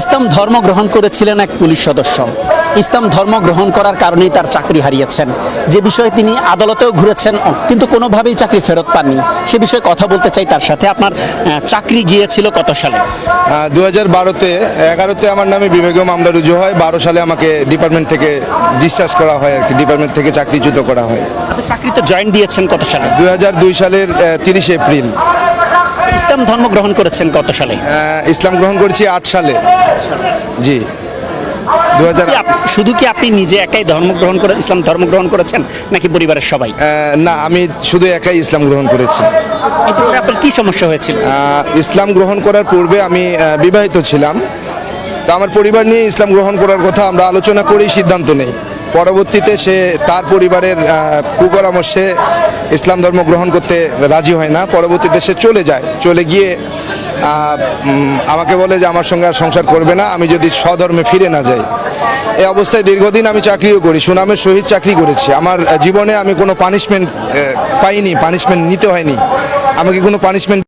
ইসলাম ধর্ম গ্রহণ করেছিলেন এক পুলিশ সদস্য। ইসলাম ধর্ম গ্রহণ করার কারণেই তার চাকরি হারিয়েছেন। যে বিষয়ে তিনি আদালতেও ঘুরেছেন কিন্তু কোনোভাবেই চাকরি ফেরত পাননি। সে বিষয়ে কথা বলতে চাই তার সাথে। আপনার চাকরি গিয়েছিল কত সালে? দু হাজার বারোতে এগারোতে আমার নামে বিভাগীয় মামলা রুজু হয় বারো সালে আমাকে ডিপার্টমেন্ট থেকে ডিসচার্জ করা হয় আর কি ডিপার্টমেন্ট থেকে চাকরিচ্যুত করা হয়। চাকরিতে জয়েন দিয়েছেন কত সালে? দুই হাজার দুই সালের তিরিশে এপ্রিল। ইসলাম ধর্ম গ্রহণ করেছেন কত সালে? ইসলাম গ্রহণ করেছি আট সালে। জি। দু হাজার শুধু কি আপনি নিজে একাই ধর্ম গ্রহণ করে ইসলাম ধর্ম গ্রহণ করেছেন নাকি পরিবারের সবাই? না আমি শুধু একাই ইসলাম গ্রহণ করেছি। আপনার কি সমস্যা হয়েছিল? ইসলাম গ্রহণ করার পূর্বে আমি বিবাহিত ছিলাম। তা আমার পরিবার নিয়ে ইসলাম গ্রহণ করার কথা আমরা আলোচনা করেই সিদ্ধান্ত নেই। পরবর্তীতে সে তার পরিবারের কুপরামর্শে ইসলাম ধর্ম গ্রহণ করতে রাজি হয় না। পরবর্তীতে সে চলে যায়। চলে গিয়ে আমাকে বলে যে আমার সঙ্গে আর সংসার করবে না, আমি যদি স্বধর্মে ফিরে না যাই। এই অবস্থায় দীর্ঘদিন আমি চাকরিও করি, সুনামের সহিত চাকরি করেছি। আমার জীবনে আমি কোনো পানিশমেন্ট পাইনি পানিশমেন্ট নিতে হয়নি। আমাকে কোনো পানিশমেন্ট